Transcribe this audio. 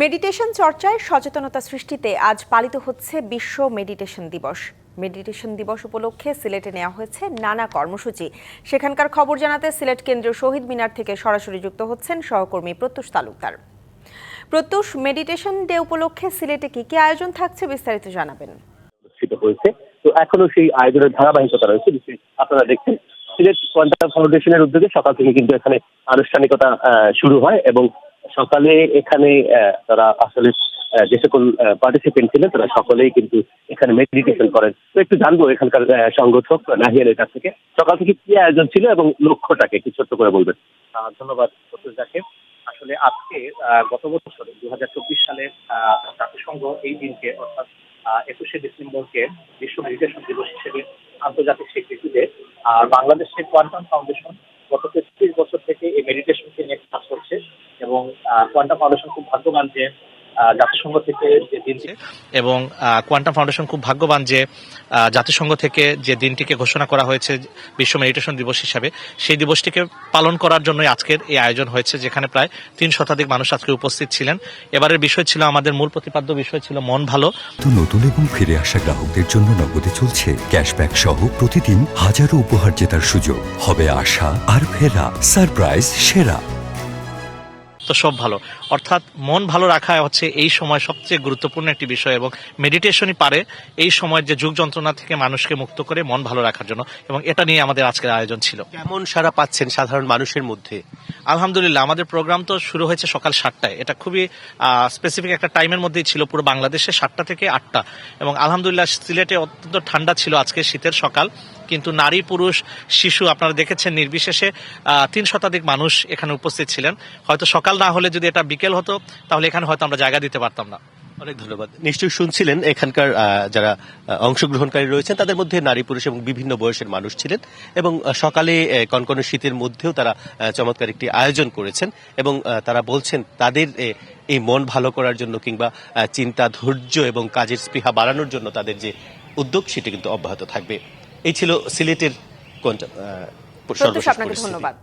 Meditation চর্চায় সচেতনতা সৃষ্টিতে আজ পালিত হচ্ছে বিশ্ব মেডিটেশন দিবস। মেডিটেশন দিবস উপলক্ষে সিলেটে নেওয়া হয়েছে নানা কর্মসূচি। সেখানকার খবর জানাতে সিলেট কেন্দ্রীয় শহীদ মিনার থেকে সরাসরি যুক্ত হচ্ছেন সহকর্মী প্রত্যুষ তালুকদার। প্রত্যুষ, মেডিটেশন ডে উপলক্ষে সিলেটে কি কি আয়োজন থাকছে বিস্তারিত জানাবেন। হয়েছে। তো এখনও সেই আয়োজনের ধারাবাহিকতা রয়েছে আপনারা দেখছেন। সিলেট কোয়ান্টাম ফাউন্ডেশনের উদ্যোগে সকাল থেকে কিন্তু এখানে আনুষ্ঠানিকতা শুরু হয় এবং সকালে এখানে তারা আসলে যে সকল পার্টিসিপেন্ট ছিলেন, তারা সকলেই কিন্তু এখানে মেডিটেশন করেন। তো একটু জানব এখানকার সংগঠক নাহিয়ানের কাছ থেকে। সকাল থেকে কি আয়োজন ছিল এবং লক্ষ্যটাকে একটু ছোট্ট করে বলবেন? ধন্যবাদ আসলে আজকে গত বছর দু হাজার চব্বিশ সালে জাতিসংঘ এই দিনকে, অর্থাৎ একুশে ডিসেম্বরকে বিশ্ব মেডিটেশন দিবস হিসেবে আন্তর্জাতিক স্বীকৃতি দেয়। আর বাংলাদেশের কোয়ান্টাম ফাউন্ডেশন গত তেত্রিশ বছর থেকে এই মেডিটেশনকে নিয়ে কাজ করছে এবং কোয়ান্টাম ফাউন্ডেশন খুব ভাগ্যবান যে আহ, জাতিসংঘ থেকে যে দিনটি এবং কোয়ান্টাম ফাউন্ডেশন খুব ভাগ্যবান যে আহ, জাতিসংঘ থেকে যে দিনটিকে ঘোষণা করা হয়েছে বিশ্ব মেডিটেশন দিবস হিসাবে সেই দিবসটিকে পালন করার জন্যই আজকের এই আয়োজন হয়েছে যেখানে প্রায় তিন শতাধিক মানুষ আজকে উপস্থিত ছিলেন। এবারের বিষয় ছিল আমাদের মূল প্রতিপাদ্য বিষয় ছিল মন ভালো। তো নতুন এবং ফিরে আসা গ্রাহকদের জন্য নগদে চলছে ক্যাশব্যাক সহ প্রতিদিন হাজারো উপহার জেতার সুযোগ। হবে আশা আর ফেরা সারপ্রাইজ সেরা। তো সব ভালো। অর্থাৎ মন ভালো রাখা হচ্ছে এই সময় সবচেয়ে গুরুত্বপূর্ণ একটি বিষয় এবং মেডিটেশনই পারে এই সময় যে যুগ যন্ত্রণা থেকে মানুষকে মুক্ত করে মন ভালো রাখার জন্য এবং এটা নিয়ে আমাদের আজকের আয়োজন ছিল। কেমন সারা পাচ্ছেন সাধারণ মানুষের মধ্যে? আলহামদুলিল্লাহ আমাদের প্রোগ্রাম তো শুরু হয়েছে সকাল সাতটায়। এটা খুবই স্পেসিফিক একটা টাইমের মধ্যেই ছিল পুরো বাংলাদেশে সাতটা থেকে আটটা। এবং আলহামদুলিল্লাহ সিলেটে অত্যন্ত ঠান্ডা ছিল আজকে শীতের সকাল। কিন্তু নারী পুরুষ শিশু আপনারা দেখেছেন নির্বিশেষে তিন শতাধিক মানুষ এখানে উপস্থিত ছিলেন। হয়তো সকাল না হলে যদি এটা বিকেল হতো তাহলে এখানে হয়তো আমরা জায়গা দিতে পারতাম না। অনেক ধন্যবাদ। নিশ্চয়ই শুনছিলেন এখানকার যারা অংশগ্রহণকারী রয়েছেন তাদের মধ্যে নারী পুরুষ এবং বিভিন্ন বয়সের মানুষ ছিলেন এবং সকালে কনকনে শীতের মধ্যেও তারা চমৎকার একটি আয়োজন করেছেন এবং আহ, তারা বলছেন তাদের এই মন ভালো করার জন্য কিংবা চিন্তা ধৈর্য এবং কাজের স্পৃহা বাড়ানোর জন্য তাদের যে উদ্যোগ সেটি কিন্তু অব্যাহত থাকবে। এই ছিল সিলেটের কোনটা আহ, আপনাকে ধন্যবাদ।